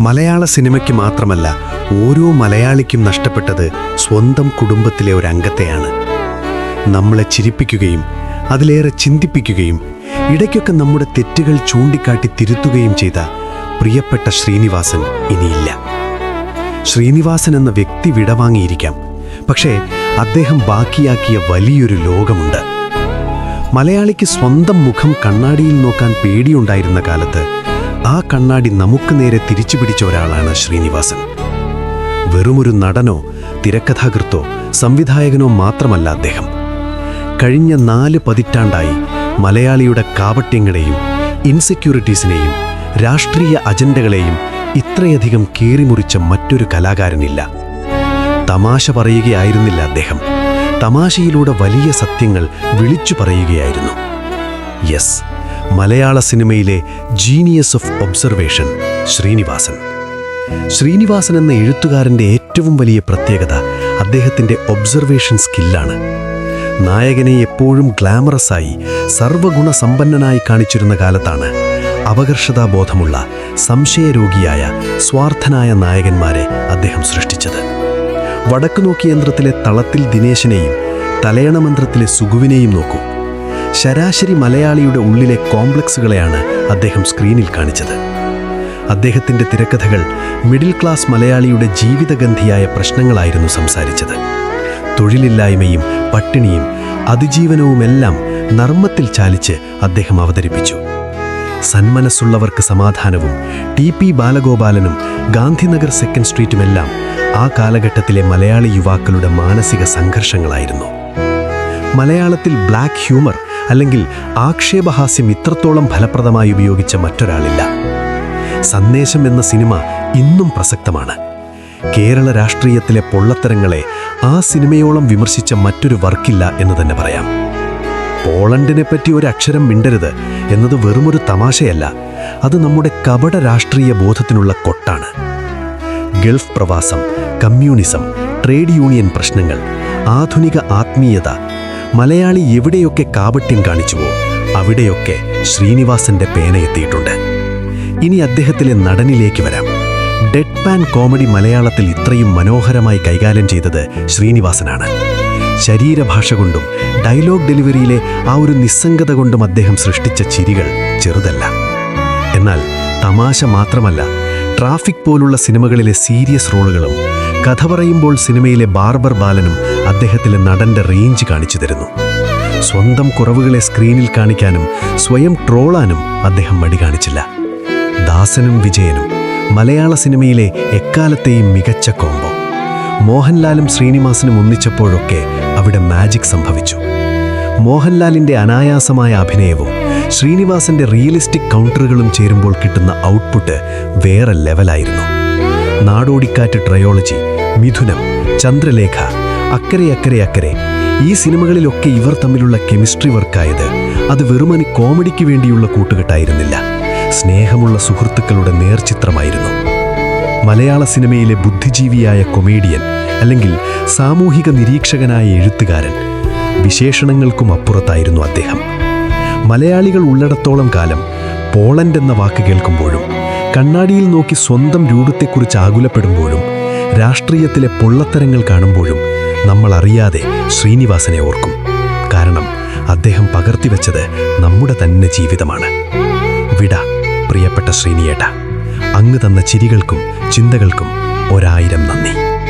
മലയാള സിനിമയ്ക്ക് മാത്രമല്ല ഓരോ മലയാളിക്കും നഷ്ടപ്പെട്ടത് സ്വന്തം കുടുംബത്തിലെ ഒരു അംഗത്തെയാണ് നമ്മളെ ചിരിപ്പിക്കുകയും അതിലേറെ ചിന്തിപ്പിക്കുകയും ഇടയ്ക്കൊക്കെ നമ്മുടെ തെറ്റുകൾ ചൂണ്ടിക്കാട്ടി തിരുത്തുകയും ചെയ്ത പ്രിയപ്പെട്ട ശ്രീനിവാസൻ ഇനിയില്ല. ശ്രീനിവാസൻ എന്ന വ്യക്തി വിടവാങ്ങിയിരിക്കാം. പക്ഷേ അദ്ദേഹം ബാക്കിയാക്കിയ വലിയൊരു ലോകമുണ്ട്. മലയാളിക്ക് സ്വന്തം മുഖം കണ്ണാടിയിൽ നോക്കാൻ പേടിയുണ്ടായിരുന്ന കാലത്ത് ആ കണ്ണാടി നമുക്ക് നേരെ തിരിച്ചു പിടിച്ച ഒരാളാണ് ശ്രീനിവാസൻ. വെറുമൊരു നടനോ തിരക്കഥാകൃത്തോ സംവിധായകനോ മാത്രമല്ല അദ്ദേഹം. കഴിഞ്ഞ നാല് പതിറ്റാണ്ടായി മലയാളിയുടെ കാപട്യങ്ങളെയും ഇൻസെക്യൂരിറ്റീസിനെയും രാഷ്ട്രീയ അജണ്ടകളെയും ഇത്രയധികം കീറിമുറിച്ച മറ്റൊരു കലാകാരനില്ല. തമാശ പറയുകയായിരുന്നില്ല അദ്ദേഹം. തമാശയിലൂടെ വലിയ സത്യങ്ങൾ വിളിച്ചു പറയുകയായിരുന്നു. യെസ് മലയാള സിനിമയിലെ genius of observation Sreenivasan. Sreenivasan എന്ന എഴുത്തുകാരന്റെ ഏറ്റവും വലിയ പ്രത്യേകത അദ്ദേഹത്തിന്റെ ഒബ്സർവേഷൻ സ്കില്ലാണ് നായകനെ എപ്പോഴും ഗ്ലാമറസായി സർവഗുണസമ്പന്നനായി കാണിച്ചിരുന്ന കാലത്താണ് അപകർഷതാബോധമുള്ള സംശയരോഗിയായ സ്വാർത്ഥനായ നായകന്മാരെ അദ്ദേഹം സൃഷ്ടിച്ചത്. വടക്കുനോക്കി യന്ത്രത്തിലെ തളത്തിൽ ദിനേശനെയും തലയണമന്ത്രത്തിലെ സുഗുവിനെയും നോക്കൂ. ശരാശരി മലയാളിയുടെ ഉള്ളിലെ കോംപ്ലക്സുകളെയാണ് അദ്ദേഹം സ്ക്രീനിൽ കാണിച്ചത്. അദ്ദേഹത്തിന്റെ തിരക്കഥകൾ മിഡിൽ ക്ലാസ് മലയാളിയുടെ ജീവിതഗന്ധിയായ പ്രശ്നങ്ങളായിരുന്നു സംസാരിച്ചത്. തൊഴിലില്ലായ്മയും പട്ടിണിയും അതിജീവനവുമെല്ലാം നർമ്മത്തിൽ ചാലിച്ച് അദ്ദേഹം അവതരിപ്പിച്ചു. സന്മനസ്സുള്ളവർക്ക് സമാധാനവും ടി പി ബാലഗോപാലനും ഗാന്ധിനഗർ സെക്കൻഡ് സ്ട്രീറ്റുമെല്ലാം ആ കാലഘട്ടത്തിലെ മലയാളി യുവാക്കളുടെ മാനസിക സംഘർഷങ്ങളായിരുന്നു. മലയാളത്തിൽ ബ്ലാക്ക് ഹ്യൂമർ അല്ലെങ്കിൽ ആക്ഷേപഹാസ്യം ഇത്രത്തോളം ഫലപ്രദമായി ഉപയോഗിച്ച മറ്റൊരാളില്ല. സന്ദേശം എന്ന സിനിമ ഇന്നും പ്രസക്തമാണ്. കേരള രാഷ്ട്രീയത്തിലെ പൊള്ളത്തരങ്ങളെ ആ സിനിമയോളം വിമർശിച്ച മറ്റൊരു വർക്കില്ല എന്ന് തന്നെ പറയാം. പോളണ്ടിനെ പറ്റി ഒരു അക്ഷരം മിണ്ടരുത് എന്നത് വെറുമൊരു തമാശയല്ല. അത് നമ്മുടെ കപട രാഷ്ട്രീയ ബോധത്തിനുള്ള കൊട്ടാണ്. ഗൾഫ് പ്രവാസം കമ്മ്യൂണിസം ട്രേഡ് യൂണിയൻ പ്രശ്നങ്ങൾ ആധുനിക ആത്മീയത മലയാളി എവിടെയൊക്കെ കാപട്യം കാണിച്ചുവോ അവിടെയൊക്കെ ശ്രീനിവാസന്റെ പേനയെത്തിയിട്ടുണ്ട് ഇനി അദ്ദേഹത്തിലെ നടനിലേക്ക് വരാം. ഡെഡ് പാൻ കോമഡി മലയാളത്തിൽ ഇത്രയും മനോഹരമായി കൈകാര്യം ചെയ്തത് ശ്രീനിവാസനാണ്. ശരീരഭാഷ കൊണ്ടും ഡയലോഗ് ഡെലിവറിയിലെ ആ ഒരു നിസ്സംഗത കൊണ്ടും അദ്ദേഹം സൃഷ്ടിച്ച ചിരികൾ ചെറുതല്ല. എന്നാൽ തമാശ മാത്രമല്ല ട്രാഫിക് പോലുള്ള സിനിമകളിലെ സീരിയസ് റോളുകളും കഥ പറയുമ്പോൾ സിനിമയിലെ ബാർബർ ബാലനും അദ്ദേഹത്തിലെ നടന്റെ റേഞ്ച് കാണിച്ചു തരുന്നു. സ്വന്തം കുറവുകളെ സ്ക്രീനിൽ കാണിക്കാനും സ്വയം ട്രോളാനും അദ്ദേഹം മടി കാണിച്ചില്ല. ദാസനും വിജയനും മലയാള സിനിമയിലെ എക്കാലത്തെയും മികച്ച കോംബോ മോഹൻലാലും ശ്രീനിവാസനും ഒന്നിച്ചപ്പോഴൊക്കെ അവിടെ മാജിക് സംഭവിച്ചു. മോഹൻലാലിന്റെ അനായാസമായ അഭിനയവും ശ്രീനിവാസന്റെ റിയലിസ്റ്റിക് കൗണ്ടറുകളും ചേരുമ്പോൾ കിട്ടുന്ന ഔട്ട്പുട്ട് വേറെ ലെവലായിരുന്നു നാടോടിക്കാറ്റ് ട്രയോളജി മിഥുനം ചന്ദ്രലേഖ അക്കരെ അക്കരെ അക്കരെ. ഈ സിനിമകളിലൊക്കെ ഇവർ തമ്മിലുള്ള കെമിസ്ട്രി വർക്കായത് അത് വെറുമനി കോമഡിക്ക് വേണ്ടിയുള്ള കൂട്ടുകെട്ടായിരുന്നില്ല. സ്നേഹമുള്ള സുഹൃത്തുക്കളുടെ നേർചിത്രമായിരുന്നു. മലയാള സിനിമയിലെ ബുദ്ധിജീവിയായ കൊമേഡിയൻ അല്ലെങ്കിൽ സാമൂഹിക നിരീക്ഷകനായ എഴുത്തുകാരൻ വിശേഷണങ്ങൾക്കും അപ്പുറത്തായിരുന്നു അദ്ദേഹം. മലയാളികൾ ഉള്ളിടത്തോളം കാലം പോളണ്ട് എന്ന വാക്ക് കേൾക്കുമ്പോഴും കണ്ണാടിയിൽ നോക്കി സ്വന്തം രൂപത്തെക്കുറിച്ച് ആകുലപ്പെടുമ്പോഴും രാഷ്ട്രീയത്തിലെ പൊള്ളത്തരങ്ങൾ കാണുമ്പോഴും നമ്മൾ അറിയാതെ ശ്രീനിവാസനെ ഓർക്കും. കാരണം അദ്ദേഹം പകർത്തിവെച്ചത് നമ്മുടെ തന്നെ ജീവിതമാണ്. വിട പ്രിയപ്പെട്ട ശ്രീനിയേട്ട. അങ്ങ് തന്ന ചിരികൾക്കും ചിന്തകൾക്കും ഒരായിരം നന്ദി.